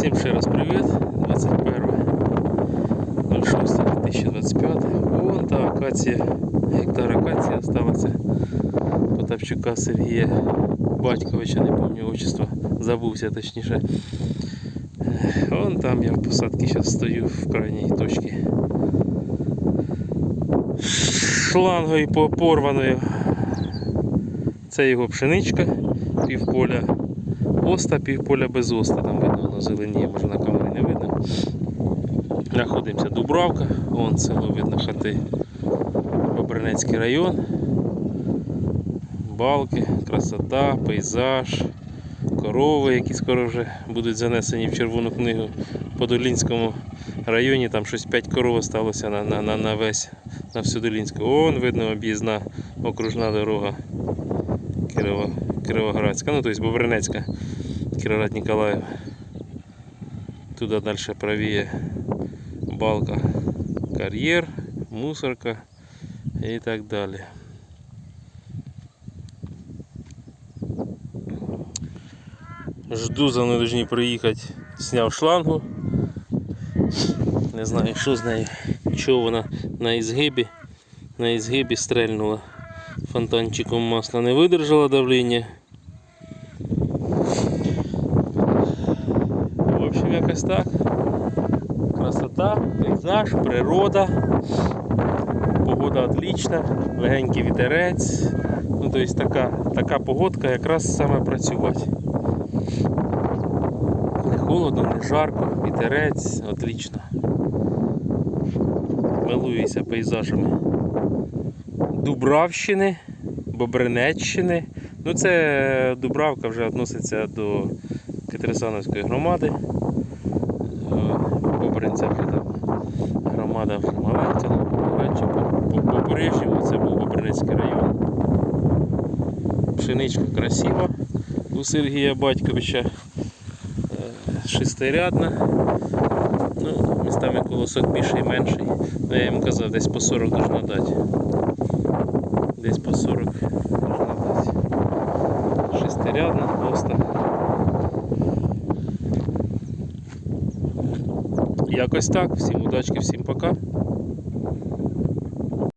Всім ще раз привіт. 21.06.2025. Вон та акація, гектар акації осталося. Потапчука Сергія Батьковича, не пам'ятаю отчество, забувся точніше. Ех, Вон там я в посадці зараз стою в крайній точці. Шлангою по- порваною. Це його пшеничка, півполя Оста, півполя без оста. Там видно, воно зеленіє, може на камері не видно. Знаходимося Дубравка, вон село видно хати. Бобринецький район. Балки, красота, пейзаж, корови, які скоро вже будуть занесені в Червону книгу. В Подолінському районі там щось 5 коров осталося на, на, на, на весь, на всю Долінську. Вон видно об'їзна окружна дорога Кирова, Кировоградська, ну тобто Бобринецька, Кіровоград Ніколаїв. Туди далі правіє балка, кар'єр, мусорка і так далі. Жду за мною приїхати, зняв шлангу. Не знаю, що з нею, чого вона на ізгибі, на ізгибі стрельнула. Фонтанчиком масла не видержала давлення. В общем, якось так. Красота, пейзаж, природа. Погода отлична, легенький вітерець. Ну, тобто така, така погодка якраз саме працювати. Не холодно, не жарко, вітерець, отлично. Милуюся пейзажами. Дубравщини, Бобринеччини. Ну це Дубравка вже відноситься до Катерисановської громади. Е, Бобринця вже там громада маленька, ну, по, по побережжю це був Бобринецький район. Пшеничка красива у Сергія Батьковича. Е, Шестирядна. Ну, містами колосок більший і менший. Ну, я йому казав, десь по 40 должна дати. Десь по 40 можна дати. Шестирядна, просто. Якось так. Всім удачки, всім пока.